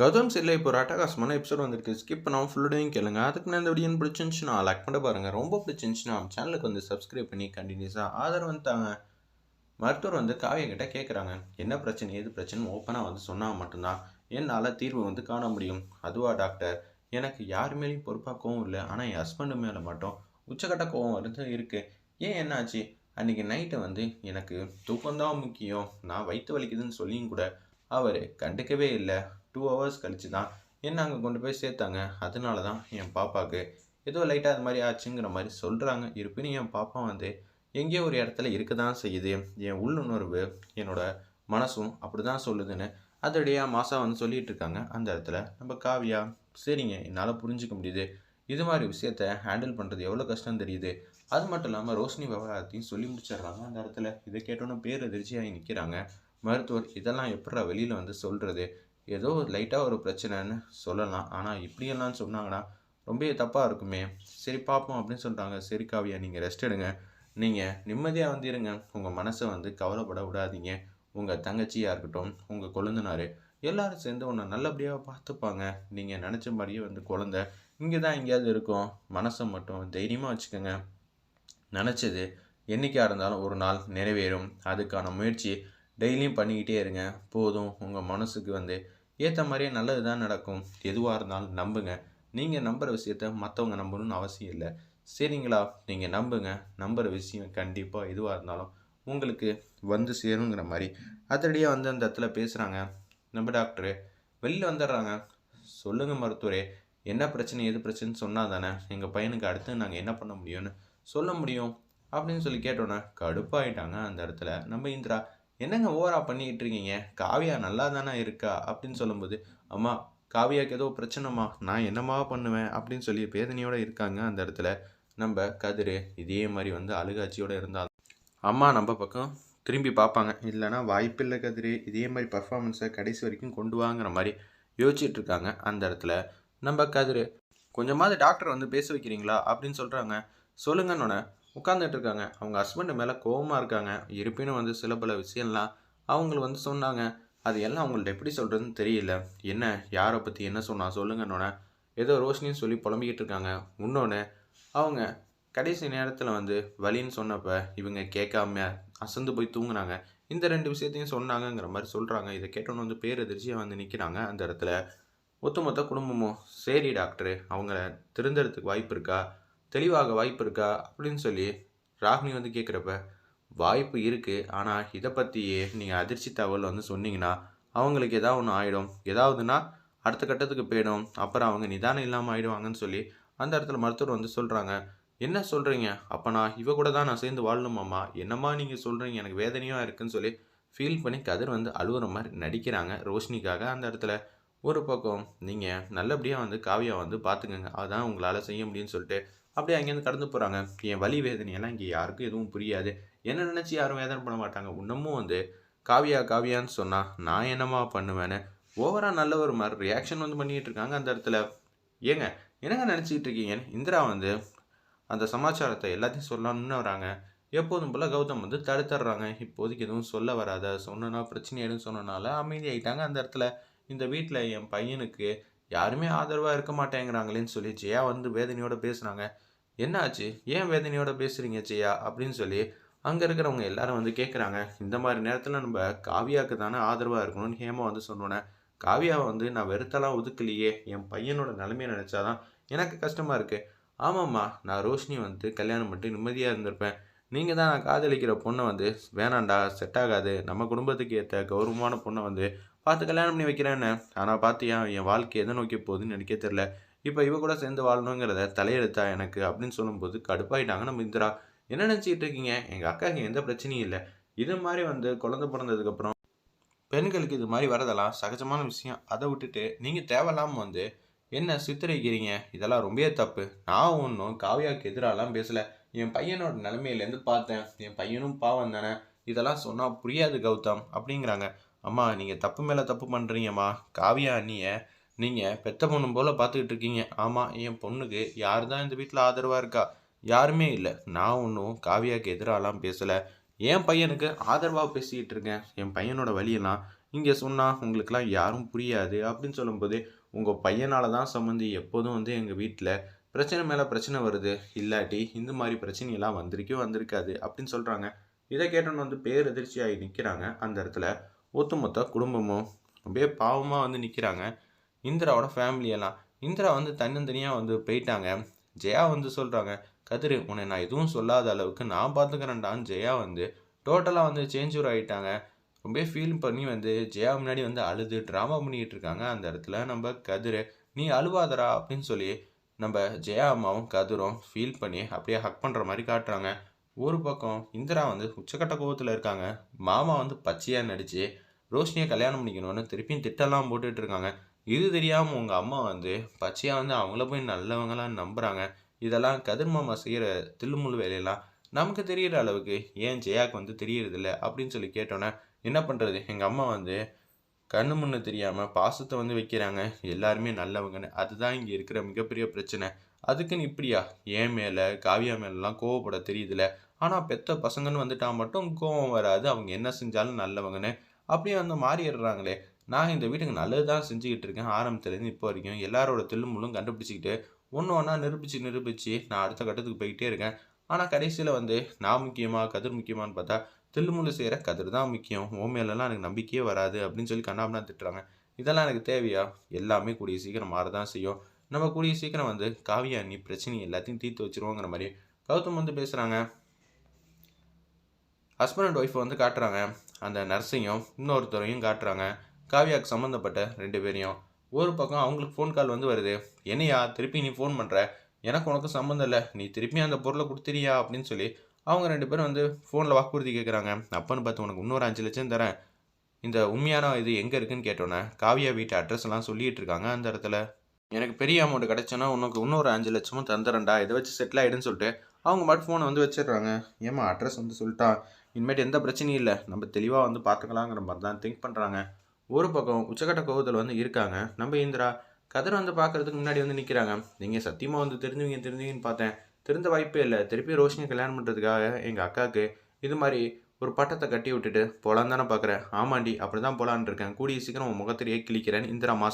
கௌதம் சில்லை இப்போ ஒரு அட்டகாசமான எபிசோட் வந்திருக்கு. ஸ்கிப் பண்ணாமல் ஃபுல்லோடையும் கேளுங்க. அதுக்கு நான் இந்த வீடியோ பிடிச்சிருந்துச்சுன்னா லைக் பண்ண பாருங்கள் ரொம்ப பிடிச்சிருந்துச்சுன்னா நம்ம சேனலுக்கு வந்து சப்ஸ்கிரைப் பண்ணி கண்டினியூஸாக ஆதரவு வந்து தாங்க. மருத்துவர் வந்து காவியக்கிட்ட கேட்குறாங்க என்ன பிரச்சனை? ஏது பிரச்சனை ஓப்பனாக வந்து சொன்னால் மட்டும்தான் என்னால் தீர்வு வந்து காண முடியும். அதுவா டாக்டர் எனக்கு யார் மேலேயும் பொறுப்பாக கோவம் இல்லை. ஆனால் என் ஹஸ்பண்டு மேலே மட்டும் உச்சக்கட்ட கோவம் வந்து இருக்குது ஏன் என்னாச்சு? அன்றைக்கி நைட்டை வந்து எனக்கு தூக்கம்தான் முக்கியம். நான் வயிற்று வலிக்குதுன்னு சொல்லியும் கூட அவர் கண்டுக்கவே இல்லை. டூ ஹவர்ஸ் கழிச்சு தான் என்ன அங்கே கொண்டு போய் சேர்த்தாங்க? அதனால தான் என் பாப்பாவுக்கு ஏதோ லைட்டாக அது மாதிரி ஆச்சுங்கிற மாதிரி சொல்கிறாங்க இருப்பினும் என் பாப்பா வந்து எங்கேயோ ஒரு இடத்துல இருக்க தான் செய்யுது. என் உள்ளுணர்வு என்னோட மனசும் அப்படி தான் சொல்லுதுன்னு அதோடைய மாசா வந்து சொல்லிட்டு இருக்காங்க. அந்த இடத்துல நம்ம காவியா சரிங்க என்னால் புரிஞ்சுக்க முடியுது. இது மாதிரி விஷயத்த ஹேண்டில் பண்ணுறது எவ்வளோ கஷ்டம் தெரியுது. அது மட்டும் இல்லாமல் ரோஷினி விவகாரத்தையும் சொல்லி முடிச்சிடுறாங்க. அந்த இடத்துல இதை கேட்டோன்னே பேர் அதிர்ச்சியாகி நிற்கிறாங்க மருத்துவர் இதெல்லாம் எப்படா வெளியில் வந்து சொல்கிறது ஏதோ லைட்டாக ஒரு பிரச்சனைன்னு சொல்லலாம். ஆனால் இப்படியெல்லாம் சொன்னாங்கன்னா ரொம்ப தப்பாக இருக்குமே. சரி பார்ப்போம் அப்படின்னு சொல்கிறாங்க சரி காவியா நீங்கள் ரெஸ்ட் எடுங்க. நீங்கள் நிம்மதியாக வந்து இருங்க உங்கள் மனசை வந்து கவலைப்பட விடாதீங்க. உங்கள் தங்கச்சியாக இருக்கட்டும் உங்கள் கொழுந்தனார் எல்லாரும் சேர்ந்து உன்னை நல்லபடியாக பார்த்துப்பாங்க. நீங்கள் நினச்ச மாதிரியே வந்து குழந்த இங்கே தான் எங்கேயாவது இருக்கும். மனசை மட்டும் தைரியமாக வச்சுக்கோங்க. நினச்சது என்றைக்காக இருந்தாலும் ஒரு நாள் நிறைவேறும். அதுக்கான முயற்சி டெய்லியும் பண்ணிக்கிட்டே இருங்க. போதும். உங்கள் மனசுக்கு வந்து ஏற்ற மாதிரியே நல்லது தான் நடக்கும். எதுவாக இருந்தாலும் நம்புங்க. நீங்கள் நம்புகிற விஷயத்த மற்றவங்க நம்பணும்னு அவசியம் இல்லை. சரிங்களா? நீங்கள் நம்புங்க. நம்புகிற விஷயம் கண்டிப்பாக எதுவாக இருந்தாலும் உங்களுக்கு வந்து சேருங்கிற மாதிரி. அதடியே வந்து அந்த இடத்துல பேசுகிறாங்க நம்ம டாக்டரு வெளியில் வந்துடுறாங்க. சொல்லுங்கள் மருத்துவரே. என்ன பிரச்சனை எது பிரச்சனைன்னு சொன்னால் தானே. எங்கள் பையனுக்கு அடுத்து நாங்கள் என்ன பண்ண முடியும்னு சொல்ல முடியும். அப்படின்னு சொல்லி கேட்டோன்னே கடுப்பாயிட்டாங்க அந்த இடத்துல. நம்ம இந்திரா என்னங்க ஓவரா பண்ணிக்கிட்டு இருக்கீங்க காவியா நல்லா தானே இருக்கா? அப்படின்னு சொல்லும்போது அம்மா காவியாக்கு ஏதோ பிரச்சனைமா நான் என்னம்மா பண்ணுவேன்? அப்படின்னு சொல்லி வேதனையோட இருக்காங்க அந்த இடத்துல. நம்ம கதிர் இதே மாதிரி வந்து அழுகாட்சியோடு இருந்தால் அம்மா நம்ம பக்கம் திரும்பி பார்ப்பாங்க. இல்லைன்னா வாய்ப்பில்லை கதிர். இதே மாதிரி பர்ஃபார்மன்ஸை கடைசி வரைக்கும் கொண்டு வாங்குற மாதிரி யோசிச்சுட்டு இருக்காங்க அந்த இடத்துல. நம்ம கதிர் கொஞ்சமாவது டாக்டர் வந்து பேச வைக்கிறீங்களா? அப்படின்னு சொல்கிறாங்க சொல்லுங்கன்னு உட்காந்துட்டு இருக்காங்க அவங்க ஹஸ்பண்டு மேலே கோவமாக இருக்காங்க. இருப்பினும் வந்து சில பல விஷயம்லாம் அவங்கள வந்து சொன்னாங்க. அது எல்லாம் அவங்கள்ட்ட எப்படி சொல்கிறதுன்னு தெரியல. என்ன யாரை பற்றி என்ன சொன்னால் சொல்லுங்கன்னொன்னே ஏதோ ரோஷினின்னு சொல்லி புலம்பிக்கிட்டு இருக்காங்க இன்னொன்று அவங்க கடைசி நேரத்தில் வந்து வலின்னு சொன்னப்போ இவங்க கேட்காம அசந்து போய் தூங்குனாங்க. இந்த ரெண்டு விஷயத்தையும் சொன்னாங்கங்கிற மாதிரி சொல்கிறாங்க இதை கேட்டோன்னு வந்து பேரதிர்ச்சியாக வந்து நிற்கிறாங்க அந்த இடத்துல. ஒட்டுமொத்த குடும்பமும் சரி டாக்டரு அவங்கள திருந்துறதுக்கு வாய்ப்பு இருக்கா? தெளிவாக வாய்ப்பு இருக்கா அப்படின்னு சொல்லி ராகினி வந்து கேட்குறப்ப வாய்ப்பு இருக்குது ஆனால் இதை பற்றியே நீங்கள் அதிர்ச்சி தகவல் வந்து சொன்னீங்கன்னா அவங்களுக்கு ஏதாவது ஒன்று ஆகிடும் ஏதாவதுன்னா அடுத்த கட்டத்துக்கு போயிடும். அப்புறம் அவங்க நிதானம் இல்லாமல் ஆகிடுவாங்கன்னு சொல்லி அந்த இடத்துல மருத்துவர் வந்து சொல்கிறாங்க என்ன சொல்கிறீங்க அப்போ நான் இவ கூட தான் நான் சேர்ந்து வாழணுமாம்மா என்னம்மா நீங்கள் சொல்கிறீங்க எனக்கு வேதனையாக இருக்குன்னு சொல்லி ஃபீல் பண்ணி கதிர் வந்து அழுகுற மாதிரி நடிக்கிறாங்க ரோஷினிக்காக அந்த இடத்துல. ஒரு பக்கம் நீங்கள் நல்லபடியாக வந்து காவியா வந்து பார்த்துக்கங்க அதான் உங்களால் செய்ய முடியும்னு சொல்லிட்டு அப்படியே அங்கேருந்து கடந்து போகிறாங்க என் வலி வேதனையெல்லாம் இங்கே யாருக்கும் எதுவும் புரியாது. என்ன நினச்சி யாரும் வேதனை பண்ண மாட்டாங்க. இன்னமும் வந்து காவியா காவியான்னு சொன்னால் நான் என்னம்மா பண்ணுவேன்னு ஓவராக நல்ல ஒரு மாதிரி ரியாக்ஷன் வந்து பண்ணிகிட்டு இருக்காங்க அந்த இடத்துல. ஏங்க என்னங்க நினச்சிக்கிட்டு இருக்கீங்க? இந்திரா வந்து அந்த சமாச்சாரத்தை எல்லாத்தையும் சொல்லணும்னு வராங்க. எப்போதும் போல் கௌதம் வந்து தடுத்துடுறாங்க இப்போதைக்கு எதுவும் சொல்ல வராத. சொன்னா பிரச்சனை எதுவும் சொன்னனால அமைதியாகிட்டாங்க அந்த இடத்துல. இந்த வீட்டில் என் பையனுக்கு யாருமே ஆதரவாக இருக்க மாட்டேங்கிறாங்களேன்னு சொல்லி ஜெயா வந்து வேதனையோட பேசுனாங்க. என்னாச்சு? ஏன் வேதனையோட பேசுகிறீங்க ஜெயா? அப்படின்னு சொல்லி அங்கே இருக்கிறவங்க எல்லாரும் வந்து கேட்குறாங்க இந்த மாதிரி நேரத்தில் நம்ம காவியாவுக்கு தானே ஆதரவாக இருக்கணும்னு ஹேமா வந்து சொன்னோன்னே காவியாவை வந்து நான் வெறுத்தலாம் ஒதுக்கலையே என் பையனோட நிலைமையை நினச்சாதான் எனக்கு கஷ்டமாக இருக்குது ஆமாம்மா நான் ரோஷினி வந்து கல்யாணம் பண்ணிட்டு நிம்மதியாக இருந்திருப்பேன். நீங்கள் தான் நான் காதலிக்கிற பொண்ணை வந்து வேணாண்டா செட் ஆகாது. நம்ம குடும்பத்துக்கு ஏற்ற கௌரவமான பொண்ணை வந்து பார்த்து கல்யாணம் பண்ணி வைக்கிறேன்னு. ஆனால் பார்த்தியா என் வாழ்க்கை எதை நோக்கி போகுதுன்னு எனக்கே தெரில இப்போ இவ கூட சேர்ந்து வாழணுங்கிறத தலையெழுத்தா எனக்கு? அப்படின்னு சொல்லும்போது கடுப்பாயிட்டாங்க. நம்ம இந்திரா என்ன நினச்சிக்கிட்டு இருக்கீங்க? எங்கள் அக்காவுக்கு எந்த பிரச்சனையும் இல்லை. இது மாதிரி வந்து குழந்தை பிறந்ததுக்கப்புறம் பெண்களுக்கு இது மாதிரி வரதெல்லாம் சகஜமான விஷயம். அதை விட்டுட்டு நீங்கள் தேவையில்லாமல் வந்து என்ன சித்தரிக்கிறீங்க? இதெல்லாம் ரொம்பவே தப்பு. நான் ஒன்றும் காவியாவுக்கு எதிராலாம் பேசலை. என் பையனோட நிலைமையிலேருந்து பார்த்தேன். என் பையனும் பாவம் தானே. இதெல்லாம் சொன்னால் புரியாது கௌதம் அப்படிங்கிறாங்க. அம்மா நீங்கள் தப்பு மேலே தப்பு பண்ணுறீங்கம்மா காவியா அண்ணியை நீங்கள் பெத்த பொண்ணு போல் பார்த்துக்கிட்டு இருக்கீங்க. ஆமாம் என் பொண்ணுக்கு யார் தான் இந்த வீட்டில் ஆதரவாக இருக்கா? யாருமே இல்லை. நான் ஒன்றும் காவியாவுக்கு எதிராலாம் பேசலை. என் பையனுக்கு ஆதரவாக பேசிக்கிட்டு இருக்கேன். என் பையனோட வழியெல்லாம் இங்கே சொன்னால் உங்களுக்கெல்லாம் யாரும் புரியாது அப்படின்னு சொல்லும்போது உங்கள் பையனால் தான் சம்மந்தி எப்போதும் வந்து எங்கள் வீட்டில் பிரச்சனை மேலே பிரச்சனை வருது. இல்லாட்டி இந்த மாதிரி பிரச்சனையெல்லாம் வந்திருக்கே வந்திருக்காது அப்படின்னு சொல்கிறாங்க இதை கேட்டோன்னு வந்து பேரெதிர்ச்சியாகி நிற்கிறாங்க அந்த இடத்துல ஒட்டுமொத்த குடும்பமும் அப்படியே பாவமாக வந்து நிற்கிறாங்க இந்திராவோட ஃபேமிலியெல்லாம் இந்திரா வந்து தன்னந்தனியாக வந்து போயிட்டாங்க. ஜெயா வந்து சொல்கிறாங்க கதிர் உன்னை நான் எதுவும் சொல்லாத அளவுக்கு நான் பார்த்துக்கிறேன்டான்னு ஜெயா வந்து டோட்டலாக வந்து சேஞ்ச் ஆகிட்டாங்க ரொம்ப ஃபீல் பண்ணி வந்து ஜெயா முன்னாடி வந்து அழுது ட்ராமா பண்ணிக்கிட்டு இருக்காங்க. அந்த இடத்துல நம்ம கதிர் நீ அழுவாதரா அப்படின்னு சொல்லி நம்ம ஜெயா அம்மாவும் கதிரும் ஃபீல் பண்ணி அப்படியே ஹக் பண்ணுற மாதிரி காட்டுறாங்க. ஒரு பக்கம் இந்திரா வந்து உச்சக்கட்ட கோபத்தில் இருக்காங்க. மாமா வந்து பச்சையாக நடித்து ரோஷினியை கல்யாணம் பண்ணிக்கணும்னு திருப்பியும் திட்டம்லாம் போட்டுட்டு இருக்காங்க. இது தெரியாமல் உங்கள் அம்மா வந்து பச்சையாக வந்து அவங்கள போய் நல்லவங்களாம் நம்புகிறாங்க இதெல்லாம் கதிர் மாமா செய்கிற தில்லுமுள்ளு வேலையெல்லாம் நமக்கு தெரிகிற அளவுக்கு ஏன் ஜெயாக்கு வந்து தெரியறதில்ல அப்படின்னு சொல்லி கேட்டோன்னே என்ன பண்ணுறது எங்கள் அம்மா வந்து கண்ணு முன்னு தெரியாமல் பாசத்தை வந்து வைக்கிறாங்க. எல்லாருமே நல்லவங்கன்னு. அதுதான் இங்கே இருக்கிற மிகப்பெரிய பிரச்சனை. அதுக்குன்னு இப்படியா? ஏன் மேலே காவியா மேலெலாம் கோவப்பட தெரியுதுல. ஆனால் பெத்த பசங்கன்னு வந்துட்டா மட்டும் கோவம் வராது. அவங்க என்ன செஞ்சாலும் நல்லவங்கன்னு. அப்படியே வந்து மாறிடுறாங்களே நான் இந்த வீட்டுக்கு நல்லது தான் செஞ்சுக்கிட்டு இருக்கேன். ஆரம்பத்துலேருந்து இப்போ வரைக்கும் எல்லாரோட தில்லுமுள்ளும் கண்டுபிடிச்சிக்கிட்டு ஒன்று ஒன்றா நிரூபித்து நிரூபித்து நான் அடுத்த கட்டத்துக்கு போய்கிட்டே இருக்கேன். ஆனால் கடைசியில் வந்து நான் முக்கியமாக கதிர் முக்கியமானு பார்த்தா தில்லுமுள்ளு செய்கிற கதிர் தான் முக்கியம். ஓ மேலெல்லாம் எனக்கு நம்பிக்கையே வராது அப்படின்னு சொல்லி கண்ணாமனா திட்டுறாங்க. இதெல்லாம் எனக்கு தேவையா? எல்லாமே கூடிய சீக்கிரம் மாறதான் செய்யும். நம்ம கூடிய சீக்கிரம் வந்து காவியா நீ பிரச்சனை எல்லாத்தையும் தீர்த்து வச்சிருவோங்கிற மாதிரி கௌதம் வந்து பேசுகிறாங்க ஹஸ்பண்ட் அண்ட் ஒய்ஃப் வந்து காட்டுறாங்க. அந்த நர்ஸையும் இன்னொருத்தரையும் காட்டுறாங்க. காவியாவுக்கு சம்மந்தப்பட்ட ரெண்டு பேரையும். ஒரு பக்கம் அவங்களுக்கு ஃபோன் கால் வந்து வருது. என்னையா திருப்பி நீ ஃபோன் பண்ணுற எனக்கு உனக்கு சம்மந்தம் இல்லை. நீ திருப்பி அந்த பொருளை கொடுத்துறியா அப்படின்னு சொல்லி அவங்க ரெண்டு பேரும் வந்து ஃபோனில் வாக்குறுதி கேட்குறாங்க அப்பன்னு பார்த்து உனக்கு இன்னொரு அஞ்சு லட்சம் தரேன். இந்த உண்மையான இது எங்கே இருக்குன்னு கேட்டோன்னே காவியா வீட்டு அட்ரஸ்லாம் சொல்லிகிட்டு சொல்லிட்டு இருக்காங்க அந்த இடத்துல. எனக்கு பெரிய அமௌண்ட் கிடச்சோன்னா உனக்கு இன்னொரு அஞ்சு லட்சமும் தந்துடுறேன்டா இதை வச்சு செட்டில் ஆகிடுன்னு சொல்லிட்டு அவங்க மட்டும் ஃபோனை வந்து வச்சிடுறாங்க. ஏமா அட்ரஸ் வந்து சொல்லிட்டான். இனிமேட்டு எந்த பிரச்சனையும் இல்லை. நம்ம தெளிவாக வந்து பார்த்துக்கலாங்கிற மாதிரி தான் திங்க் பண்ணுறாங்க ஒரு பக்கம் உச்சக்கட்ட கோவத்தில் வந்து இருக்காங்க. நம்ம இந்திரா கதிர் வந்து பார்க்கறதுக்கு முன்னாடி வந்து நிற்கிறாங்க நீங்கள் சத்தியமாக வந்து தெரிஞ்சுவீங்க தெரிஞ்சுங்கன்னு பார்த்தேன். திருந்த வாய்ப்பே இல்லை. திருப்பி ரோஷினி கல்யாணம் பண்ணுறதுக்காக எங்கள் அக்காவுக்கு இது மாதிரி ஒரு பட்டத்தை கட்டி விட்டுட்டு போலான்னு தானே பார்க்குறேன் ஆமாண்டி அப்படி தான் போகலான்னு இருக்கேன். கூடிய சீக்கிரம் உன் முகத்திலேயே கிழிக்கிறேன். இந்திரா மாஸ்